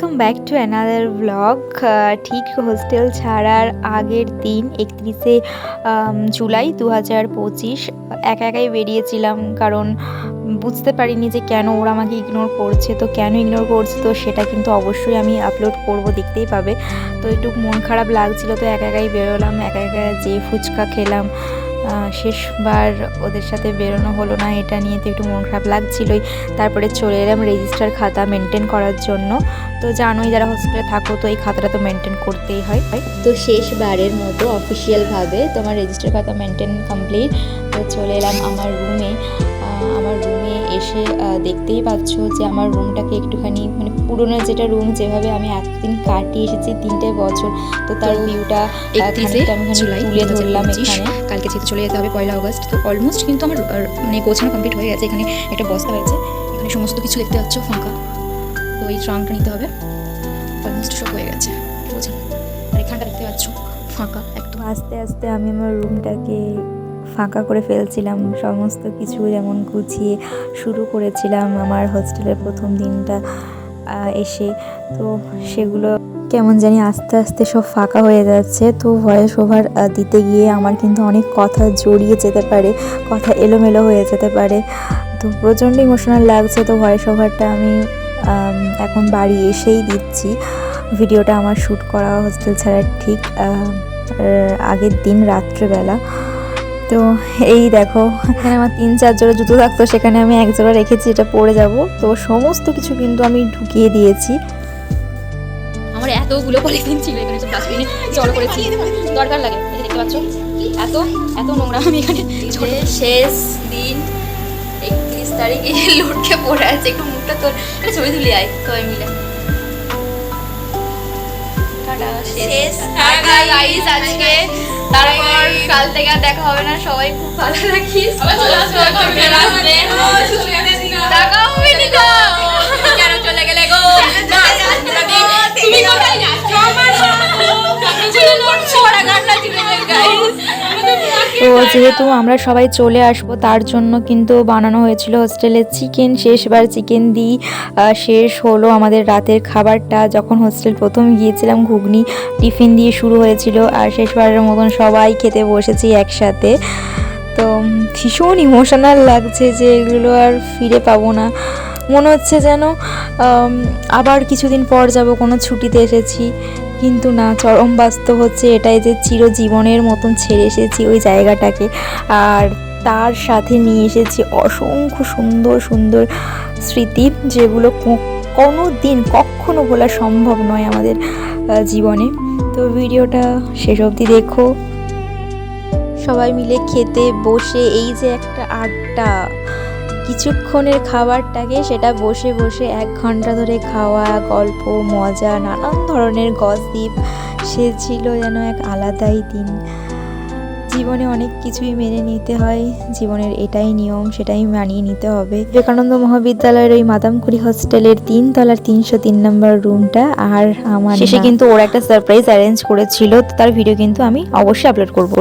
Welcome back to another blog ঠিক hostel ছাড়ার আগের দিন, একত্রিশে জুলাই দু হাজার পঁচিশ, একা একাই বেরিয়েছিলাম কারণ বুঝতে পারিনি যে কেন ওরা আমাকে ইগনোর করছে। তো কেন ইগনোর করছে? তো সেটা কিন্তু অবশ্যই আমি আপলোড করব, দেখতেই পাবে। তো একটু মন খারাপ লাগছিল, তো একা একাই বেরোলাম, একা একা যে ফুচকা খেলাম শেষবার ওদের সাথে বেরোনো হলো না, এটা নিয়ে তো একটু মন খারাপ লাগছিলই। তারপরে চলে এলাম রেজিস্টার খাতা মেনটেন করার জন্য। তো জানোই যারা হসপিটালে থাকো, তো এই খাতাটা তো মেনটেন করতেই হয়। তো শেষবারের মতো অফিসিয়ালভাবে তোমার রেজিস্টার খাতা মেনটেন কমপ্লিট তো চলে এলাম আমার রুমে আমার রুমে এসে দেখতেই পাচ্ছ যে আমার রুমটাকে একটুখানি মানে পুরোনো যেটা রুম যেভাবে আমি এতদিন কাটিয়ে এসেছি তিনটে বছর তো তার ভিউটা তুলে ধরলাম 2025 এখানে। কালকে যেহেতু চলে যেতে হবে পয়লা আগস্ট তো অলমোস্ট কিন্তু আমার মানে গোছানো কমপ্লিট হয়ে গেছে। এখানে একটা বস্তা হয়েছে এখানে সমস্ত কিছু দেখতে পাচ্ছ ফাঁকা। তো এই ট্রাঙ্কটা নিতে হবে। অলমোস্ট সব হয়ে গেছে বুঝলেন আর এখানটা দেখতে পাচ্ছ ফাঁকা একদম। আস্তে আস্তে আমি আমার রুমটাকে ফাঁকা করে ফেলছিলাম, সমস্ত কিছু যেমন গুছিয়ে শুরু করেছিলাম আমার হোস্টেলের প্রথম দিনটা এসে। তো সেগুলো কেমন জানি আস্তে আস্তে সব ফাঁকা হয়ে যাচ্ছে। তো ভয়েস ওভার দিতে গিয়ে আমার কিন্তু অনেক কথা জড়িয়ে যেতে পারে, কথা এলোমেলো হয়ে যেতে পারে। তো প্রচণ্ড ইমোশনাল লাগছে, তো ভয়েস ওভারটা আমি এখন বাড়ি এসেই দিচ্ছি। ভিডিওটা আমার শ্যুট করা হোস্টেল ছাড়ার ঠিক আগের দিন রাত্রেবেলা। তো এই দেখো এখানে আমার তিন চার জোড়া জুতো থাকতো সেখানে আমি এক জোড়া রেখেছি এটা পরে যাব। তো সমস্ত কিছু কিন্তু আমি ঢুকিয়ে দিয়েছি। আমার এতগুলো পলিথিন ছিল এখানে সব ডাস্টবিনে জড়ো করেছি। দরকার লাগে এই দেখতে পাচ্ছ? এত এত নোংরা আমি এখানে শেষ দিন একত্রিশ তারিখে লুটকে পড়ে আছে একটু মুখটা তোর একটা ছবি তুলে আয় সবাই মিলে। শেষ। গাইস আজকে তারপর কাল থেকে আর দেখা হবে না সবাই খুব ভালো রাখিস দেখা হবে নি কেন চলে তো যেহেতু আমরা সবাই চলে আসব, তার জন্য কিন্তু বানানো হয়েছিল হোস্টেলে চিকেন শেষবার চিকেন দিই। শেষ হলো আমাদের রাতের খাবারটা। যখন হোস্টেল প্রথম গিয়েছিলাম, ঘুগনি টিফিন দিয়ে শুরু হয়েছিল। আর শেষবারের মতন সবাই খেতে বসেছি একসাথে। তো ভীষণ ইমোশনাল লাগছে যে এগুলো আর ফিরে পাবো না। মনে হচ্ছে যেন আবার কিছুদিন পর যাব, কোনো ছুটিতে এসেছি। কিন্তু না, চরম বাস্তব হচ্ছে এটাই যে চিরজীবনের মতন ছেড়ে এসেছি ওই জায়গাটাকে। আর তার সাথে নিয়ে এসেছি অসংখ্য সুন্দর সুন্দর স্মৃতি যেগুলো কোনো দিন কখনো বলা সম্ভব নয় আমাদের জীবনে। তো ভিডিওটা শেষ অবধি দেখো। সবাই মিলে খেতে বসে এই যে একটা আড্ডা। কিছুক্ষণের খাবারটাকে সেটা বসে বসে এক ঘণ্টা ধরে খাওয়া গল্প মজা নানান ধরনের গসিপ সে ছিল যেন এক আলাদাই দিন। জীবনে অনেক কিছুই মেনে নিতে হয় জীবনের এটাই নিয়ম সেটাই মানিয়ে নিতে হবে। বিবেকানন্দ মহাবিদ্যালয়ের ওই মাদামকুড়ি হোস্টেলের তিন তলার তিনশো তিন নম্বর রুমটা আর আমার শেষে কিন্তু ওর একটা সারপ্রাইজ অ্যারেঞ্জ করেছিল তো তার ভিডিও কিন্তু আমি অবশ্যই আপলোড করব।